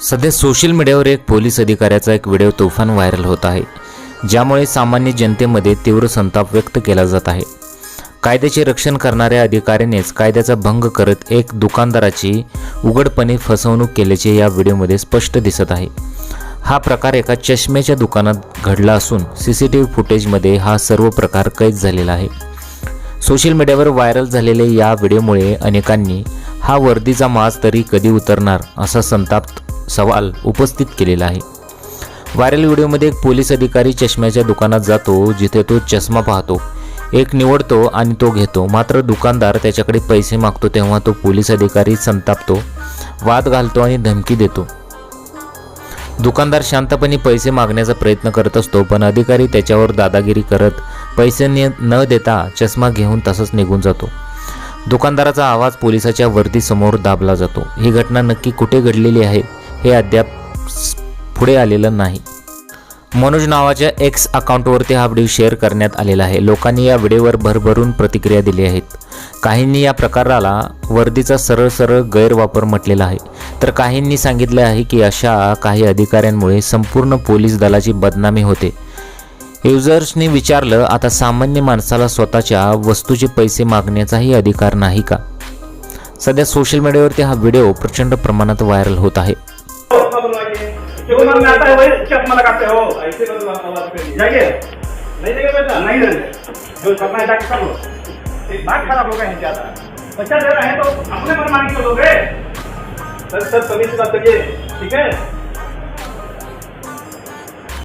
सध्या सोशल मीडियावर एक पोलीस अधिकाऱ्याचा एक व्हिडिओ तुफान व्हायरल होत आहे ज्यामुळे सामान्य जनतेमध्ये तीव्र संताप व्यक्त केला जात आहे. कायद्याचे रक्षण करणाऱ्या अधिकाऱ्यानेच कायद्याचा भंग करत एक दुकानदाराची उघडपणे फसवणूक केल्याचे या व्हिडिओमध्ये स्पष्ट दिसत आहे. हा प्रकार एका चष्म्याच्या दुकानात घडला असून सी सी टी व्ही फुटेजमध्ये हा सर्व प्रकार कैद झालेला आहे. सोशल मीडियावर व्हायरल झालेल्या या व्हिडिओमुळे अनेकांनी हा वर्दीचा माज तरी कधी उतरणार असा संताप सवाल उपस्थित केलेला आहे. व्हायरल व्हिडिओमध्ये एक पोलीस अधिकारी चष्म्याच्या दुकानात जातो जिथे तो चष्मा पाहतो. एक निवडतो आणि तो घेतो. मात्र दुकानदार त्याच्याकडे पैसे मागतो तेव्हा तो पोलीस अधिकारी संतापतो वाद घालतो आणि धमकी देतो. दुकानदार शांतपणे पैसे मागण्याचा प्रयत्न करत असतो पण अधिकारी त्याच्यावर दादागिरी करत पैसे न देता चष्मा घेऊन तसंच निघून जातो. दुकानदाराचा आवाज पोलिसाच्या वर्दीसमोर दाबला जातो. ही घटना नक्की कुठे घडलेली आहे? हे अद्याप पुढे आलेलं नाही. मनोज नावाच्या एक्स अकाउंटवरती हा व्हिडिओ शेअर करण्यात आलेला आहे. लोकांनी या व्हिडिओवर भरभरून प्रतिक्रिया दिली आहेत. काहींनी या प्रकाराला वर्दीचा सरळ सरळ गैरवापर म्हटलेला आहे. तर काहींनी सांगितलं आहे की अशा काही अधिकाऱ्यांमुळे संपूर्ण पोलीस दलाची बदनामी होते. युजर्सनी विचारलं आता सामान्य माणसाला स्वतःच्या वस्तूचे पैसे मागण्याचाही अधिकार नाही का? सध्या सोशल मीडियावरती हा व्हिडिओ प्रचंड प्रमाणात व्हायरल होत आहे. क्यों मन में आता है वही चश्मा लगाते हो. ऐसे जाइए नहीं देंगे पैसा नहीं. देंगे जो करना है जाके कर लो एक बात खराब होगा है ज्यादा पैसा दे रहे हैं तो? अपने मन मानी तो दोगे सर सर कमी से बात करिए ठीक है